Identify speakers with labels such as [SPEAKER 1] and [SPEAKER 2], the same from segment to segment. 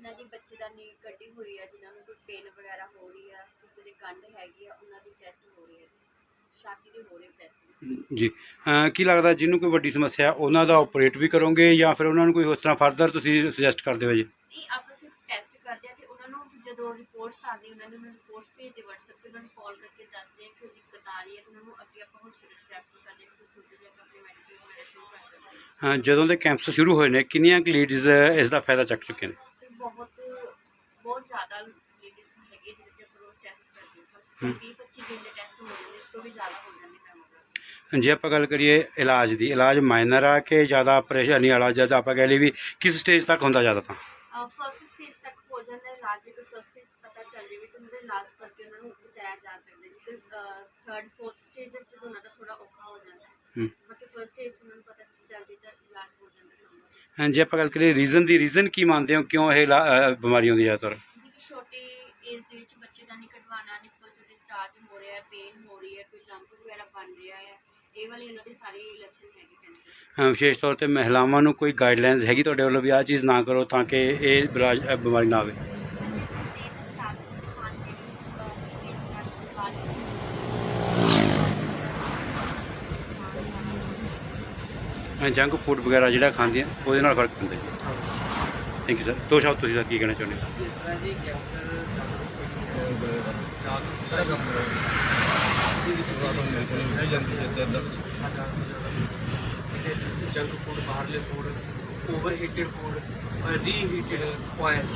[SPEAKER 1] ਜਿਨ੍ਹਾਂ ਦੀ ਬੱਚੇਦਾਨੀ ਕੱਢੀ ਹੋਈ ਆ ਜਿਨ੍ਹਾਂ ਨੂੰ ਕੋਈ ਪੇਨ ਵਗੈਰਾ ਹੋ ਰਹੀ ਆ ਕਿਸੇ ਦੇ ਗੰਢ ਹੈਗੀ ਆ ਉਹਨਾਂ ਦੀ ਟੈਸਟ ਹੋ ਰਹੀ ਹੈ ਛਾਤੀ ਦੇ ਹੋ ਰਹੇ ਟੈਸਟ
[SPEAKER 2] ਜੀ। ਅਹ ਕੀ ਲੱਗਦਾ ਜਿਹਨੂੰ ਕੋਈ ਵੱਡੀ ਸਮੱਸਿਆ ਹੈ, ਉਹਨਾਂ ਦਾ ਆਪਰੇਟ ਵੀ ਕਰੋਗੇ ਜਾਂ ਫਿਰ ਉਹਨਾਂ ਨੂੰ ਕੋਈ ਉਸ ਤਰ੍ਹਾਂ ਫਰਦਰ ਤੁਸੀਂ ਸੁਜੈਸਟ ਕਰਦੇ ਹੋ ਜੀ?
[SPEAKER 1] ਨਹੀਂ ਆਪਾਂ ਸਿਰਫ ਟੈਸਟ ਕਰਦੇ ਆ ਤੇ ਉਹਨਾਂ ਨੂੰ ਜਦੋਂ ਰਿਪੋਰਟਸ ਆਉਂਦੀ ਉਹਨਾਂ ਨੂੰ ਰਿਪੋਰਟਸ ਭੇਜਦੇ WhatsApp ਤੇ ਉਹਨਾਂ ਨੂੰ ਕਾਲ ਕਰਕੇ ਦੱਸਦੇ ਆ ਕਿ ਉਹ ਦਿੱਕਤ ਆ ਰਹੀ ਹੈ ਉਹਨਾਂ ਨੂੰ ਅੱਗੇ ਆਪਾਂ ਹਸਪੀਟਲ ਰੈਫਰ ਕਰਦੇ ਆ ਕਿ ਤੁਸੀਂ ਉੱਥੇ ਜਾ ਕੇ ਆਪਣੀ ਮੈਡੀਸਿਨ ਵਗੈਰਾ ਸ਼ੁਰੂ ਕਰ ਸਕਦੇ ਹੋ।
[SPEAKER 2] ਅਹ ਜਦੋਂ ਦੇ ਕੈਂਪਸ ਸ਼ੁਰੂ ਹੋਏ ਨੇ ਕਿੰਨੀਆਂ ਲੇਡੀਜ਼ ਇਸ ਦਾ ਫਾਇਦਾ ਚੱਕ ਚੁੱਕੇ ਨੇ?
[SPEAKER 1] ਬਹੁਤ ਜ਼ਿਆਦਾ ਲੇਡੀਜ਼ ਹੈਗੇ ਜਿਹਦੇ ਤੇ ਆਪਾਂ ਰੋਜ਼ ਟੈਸਟ ਕਰਦੇ ਹਾਂ। ਕਮ ਸੇ ਕਮ 20 25 ਦਿਨ ਦੇ ਟੈਸਟ ਹੋ ਜਾਂਦੇ ਇਸ ਤੋਂ ਵੀ ਜ਼ਿਆਦਾ ਹੋ ਜਾਂਦੇ ਮੈਮੋਗ੍ਰਾਫੀ
[SPEAKER 2] ਜੇ ਆਪਾਂ ਗੱਲ ਕਰੀਏ ਇਲਾਜ ਦੀ। ਇਲਾਜ ਮਾਈਨਰ ਆ ਕਿ ਜ਼ਿਆਦਾ ਪਰੇਸ਼ਾਨੀ ਵਾਲਾ ਜਦ ਆਪਾਂ ਕਹਿ ਲਈ ਵੀ ਕਿਸ ਸਟੇਜ ਤੱਕ ਹੁੰਦਾ ਜ਼ਿਆਦਾ ਤਾਂ?
[SPEAKER 1] ਫਸਟ ਸਟੇਜ ਤੱਕ ਹੋ ਜਾਂਦਾ ਹੈ ਇਲਾਜ। ਜੇਕਰ ਫਸਟ ਸਟੇਜ ਪਤਾ ਚੱਲ ਜਾਵੇ ਤਾਂ ਉਹਦੇ ਇਲਾਜ ਕਰਕੇ ਉਹਨਾਂ ਨੂੰ ਬਚਾਇਆ ਜਾ ਸਕਦਾ ਜੇਕਰ ਥਰਡ ਫੋਰਥ ਸਟੇਜ ਫਿਰ ਉਹਨਾਂ ਦਾ ਥੋੜਾ ਔਖਾ ਹੋ ਜਾਂਦਾ ਹੂੰ। ਬਾਕੀ ਫਸਟ ਸਟੇਜ ਉਹਨਾਂ ਨੂੰ ਪਤਾ ਚੱਲਦੀ ਤਾਂ ਇਲਾਜ ਹੋ ਜਾਂਦਾ ਸੰਭਵ।
[SPEAKER 2] ਹਾਂ, ਜੇ ਆਪਾਂ ਗੱਲ ਕਰੀਏ ਰੀਜ਼ਨ ਦੀ। ਰੀਜ਼ਨ ਕੀ ਮੰਨਦੇ ਹੋ? ਕਿਉਂ ਇਹ ਲਾ- ਅਹ ਬਿਮਾਰੀ ਹੁੰਦੀ ਜ਼ਿਆਦਾਤਰ?
[SPEAKER 1] ਛੋਟੀ ਏਜ ਦੇ ਵਿੱਚ ਬੱਚੇ ਦਾ ਨਹੀਂ ਕਢਵਾਉਣਾ ਨਿੱਪਲ ਚੋਂ ਡਿਸਚਾਰਜ ਹੋ ਰਿਹਾ ਹੈ ਪੇਨ ਹੋ ਰਹੀ ਹੈ ਕੋਈ ਲੰਪ ਵਗੈਰਾ ਬਣ ਰਿਹਾ ਹੈ ਇਹ ਵਾਲੇ ਇਹਨਾਂ ਦੇ ਸਾਰੇ ਲੱਛਣ ਹੈਗੇ ਕੈਂਸਰ
[SPEAKER 2] ਵਿਸ਼ੇਸ਼ ਤੌਰ ਤੇ ਮਹਿਲਾਵਾਂ ਨੂੰ ਕੋਈ ਗਾਈਡਲਾਈਨਸ ਹੈਗੀ ਤੁਹਾਡੇ ਵੱਲੋਂ ਵੀ ਆਹ ਚੀਜ਼ ਨਾ ਕਰੋ ਤਾਂ ਕਿ ਇਹ ਅਹ ਬਿਮਾਰੀ ਨਾ ਆਵੇ
[SPEAKER 1] ਸਿਹਤ ਖਰਾਬ ਖਾਣ ਪੀਣ ਦੀ ਏਜ ਨਾਲ ਬਾਅਦ
[SPEAKER 2] ਜੰਕ ਫੂਡ ਵਗੈਰਾ ਜਿਹੜਾ ਖਾਂਦੀਆਂ ਉਹਦੇ ਨਾਲ ਫ਼ਰਕ ਪੈਂਦਾ ਜੀ। ਥੈਂਕ ਯੂ ਸਰ ਦੋ ਸ਼ਬਦ ਤੁਸੀਂ ਸਰ ਕੀ ਕਹਿਣਾ ਚਾਹੁੰਦੇ ਹੋ?
[SPEAKER 3] ਜਿਸ ਤਰ੍ਹਾਂ ਜੀ ਕੈਂਸਰ ਜਾਗਰੂਕਤਾ ਜੰਕ ਫੂਡ ਬਾਹਰਲੇ food over heated food reheated oil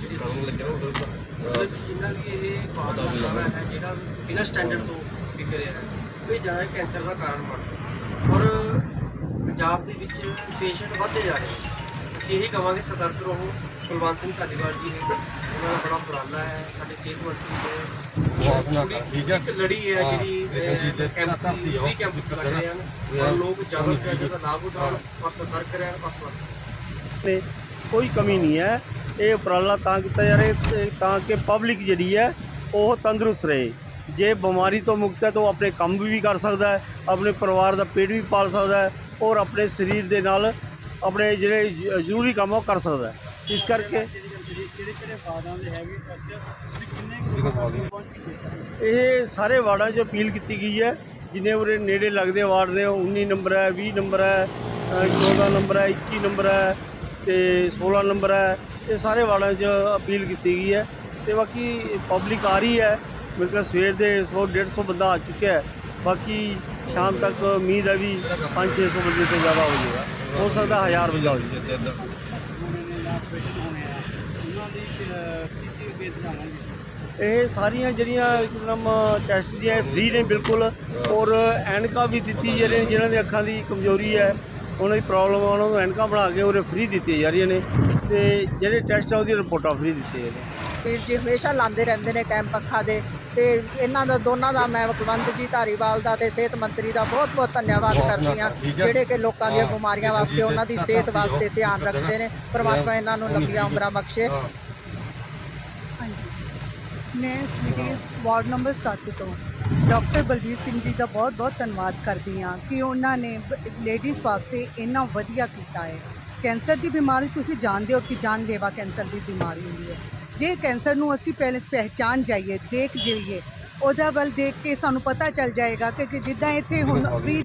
[SPEAKER 3] ਜਿਹੜੀ ਮਤਲਬ ਜਿੰਨਾ ਵੀ ਇਹ ਦਾ ਖਾਣਾ ਹੈ ਜਿਹੜਾ ਬਿਨਾਂ ਸਟੈਂਡਰਡ ਤੋਂ ਵਿਕ ਰਿਹਾ ਹੈ ਇਹ ਜ਼ਿਆਦਾ ਕੈਂਸਰ ਦਾ ਕਾਰਨ ਬਣਦਾ ਔਰ ਪੰਜਾਬ ਦੇ ਵਿੱਚ ਪੇਸ਼ੈਂਟ ਵੱਧਦੇ ਜਾ ਰਹੇ ਨੇ। ਅਸੀਂ ਇਹੀ ਕਹਾਂਗੇ ਸਤਰਕ ਰਹੋ ਕੁਲਵੰਤ ਸਿੰਘ ਧਾਲੀਵਾਲ ਜੀ ਨੇ ਉਹਨਾਂ ਦਾ ਬੜਾ ਉਪਰਾਲਾ ਹੈ ਸਾਡੇ ਸਿਹਤ ਮੰਤਰੀ ਨੇ। ਠੀਕ ਹੈ। ਇੱਕ ਲੜੀ ਹੈ ਜਿਹੜੀ ਕੈਂਪ ਦੀ ਫ੍ਰੀ ਕੈਂਪ ਲੱਗ ਰਹੇ ਹਨ। ਔਰ ਲੋਕ ਜ਼ਿਆਦਾ ਤੋਂ ਜ਼ਿਆਦਾ ਲਾਭ ਉਠਾਉਣ ਔਰ ਸਤਰਕ ਰਹਿਣ ਬਸ ਬਸ।
[SPEAKER 4] ਤੇ ਕੋਈ ਕਮੀ ਨਹੀਂ ਹੈ। ਇਹ ਉਪਰਾਲਾ ਤਾਂ ਕੀਤਾ ਜਾ ਰਿਹਾ ਤਾਂ ਕਿ ਪਬਲਿਕ ਜਿਹੜੀ ਹੈ ਉਹ ਤੰਦਰੁਸਤ ਰਹੇ। ਜੇ ਬਿਮਾਰੀ ਤੋਂ ਮੁਕਤ ਹੈ ਤਾਂ ਉਹ ਆਪਣੇ ਕੰਮ ਵੀ ਕਰ ਸਕਦਾ ਹੈ ਆਪਣੇ ਪਰਿਵਾਰ ਦਾ ਪੇਟ ਵੀ ਪਾਲ ਸਕਦਾ ਹੈ। ਔਰ ਆਪਣੇ ਸਰੀਰ ਦੇ ਨਾਲ ਆਪਣੇ ਜਿਹੜੇ ਜ਼ਰੂਰੀ ਕੰਮ ਆ ਉਹ ਕਰ ਸਕਦਾ ਇਸ ਕਰਕੇ ਇਹ ਸਾਰੇ ਵਾਰਡਾਂ 'ਚ ਅਪੀਲ ਕੀਤੀ ਗਈ ਹੈ। ਜਿੰਨੇ ਉਰੇ ਨੇੜੇ ਲੱਗਦੇ ਵਾਰਡ ਨੇ ਉਹ 19 ਨੰਬਰ ਹੈ 20 ਨੰਬਰ ਹੈ ਅ, 14 ਨੰਬਰ ਹੈ 21 ਨੰਬਰ ਹੈ ਤੇ 16 ਨੰਬਰ ਹੈ। ਇਹ ਸਾਰੇ ਵਾਰਡਾਂ 'ਚ ਅਪੀਲ ਕੀਤੀ ਗਈ ਹੈ। ਤੇ ਬਾਕੀ ਪਬਲਿਕ ਆ ਰਹੀ ਹੈ। ਮੇਰੇ ਕੋਲ ਸਵੇਰ ਦੇ 100 150 ਬੰਦਾ ਆ ਚੁੱਕਿਆ ਹੈ। ਬਾਕੀ ਸ਼ਾਮ ਤੱਕ ਉਮੀਦ ਹੈ ਵੀ 5-600 ਬੰਦੇ ਤੋਂ ਜ਼ਿਆਦਾ ਹੋ ਜਾਏਗਾ। ਹੋ ਸਕਦਾ 1000 ਬੰਦਾ ਹੋ ਜਾਵੇ ਇਹ ਸਾਰੀਆਂ ਜਿਹੜੀਆਂ ਨਾਮ ਟੈਸਟ ਦੀਆਂ ਫ੍ਰੀ ਨੇ ਬਿਲਕੁਲ। ਔਰ ਐਨਕਾਂ ਵੀ ਦਿੱਤੀ ਜਾ ਰਹੀਆਂ ਜਿਨ੍ਹਾਂ ਦੀ ਅੱਖਾਂ ਦੀ ਕਮਜ਼ੋਰੀ ਹੈ। ਉਹਨਾਂ ਦੀ ਪ੍ਰੋਬਲਮ ਆ ਉਹਨਾਂ ਨੂੰ ਐਨਕਾਂ ਬਣਾ ਕੇ ਉਹਰੇ ਫ੍ਰੀ ਦਿੱਤੀਆਂ ਜਾ ਰਹੀਆਂ ਨੇ। ਤੇ ਜਿਹੜੇ ਟੈਸਟ ਆ ਉਹਦੀ ਰਿਪੋਰਟਾਂ ਫ੍ਰੀ ਦਿੱਤੀਆਂ ਜਾ
[SPEAKER 5] ਰਹੀਆਂ ਜੀ, ਹਮੇਸ਼ਾ ਲਾਉਂਦੇ ਰਹਿੰਦੇ ਨੇ ਕੈਂਪ ਅੱਖਾਂ ਦੇ। ਤੇ ਇਹਨਾਂ ਦਾ ਦੋਨਾਂ ਦਾ ਮੈਂ ਕੁਲਵੰਤ ਜੀ ਧਾਰੀਵਾਲ ਦਾ ਤੇ ਸਿਹਤ ਮੰਤਰੀ ਦਾ ਬਹੁਤ ਬਹੁਤ ਧੰਨਵਾਦ ਕਰਦੀ ਹਾਂ। ਜਿਹੜੇ ਕਿ ਲੋਕਾਂ ਦੀਆਂ ਬਿਮਾਰੀਆਂ ਵਾਸਤੇ ਉਹਨਾਂ ਦੀ ਸਿਹਤ ਵਾਸਤੇ ਧਿਆਨ ਰੱਖਦੇ ਨੇ। ਪ੍ਰਮਾਤਮਾ ਇਹਨਾਂ ਨੂੰ ਲੰਬੀਆਂ ਉਮਰਾਂ ਬਖਸ਼ੇ।
[SPEAKER 6] ਹਾਂਜੀ। ਮੈਂ ਸਵੀਟੀਜ਼ ਵਾਰਡ ਨੰਬਰ 7 ਤੋਂ ਡਾਕਟਰ ਬਲਜੀਤ ਸਿੰਘ ਜੀ ਦਾ ਬਹੁਤ-ਬਹੁਤ ਧੰਨਵਾਦ ਕਰਦੀ ਹਾਂ ਕਿ ਉਹਨਾਂ ਨੇ ਲੇਡੀਜ਼ ਵਾਸਤੇ ਇੰਨਾ ਵਧੀਆ ਕੀਤਾ ਹੈ। ਕੈਂਸਰ ਦੀ ਬਿਮਾਰੀ ਤੁਸੀਂ ਜਾਣਦੇ ਹੋ ਕਿ ਜਾਨਲੇਵਾ ਕੈਂਸਰ ਦੀ ਬਿਮਾਰੀ ਹੁੰਦੀ ਹੈ। ਜੇ ਕੈਂਸਰ ਨੂੰ ਅਸੀਂ ਪਹਿਲੇ ਪਹਿਚਾਨ ਜਾਈਏ ਦੇਖ ਜਾਈਏ ਉਹਦਾ ਵੱਲ ਦੇਖ ਕੇ ਸਾਨੂੰ ਪਤਾ ਚੱਲ ਜਾਏਗਾ ਕਿ ਕਿ ਜਿੱਦਾਂ ਇੱਥੇ ਹੁਣ ਫ੍ਰੀ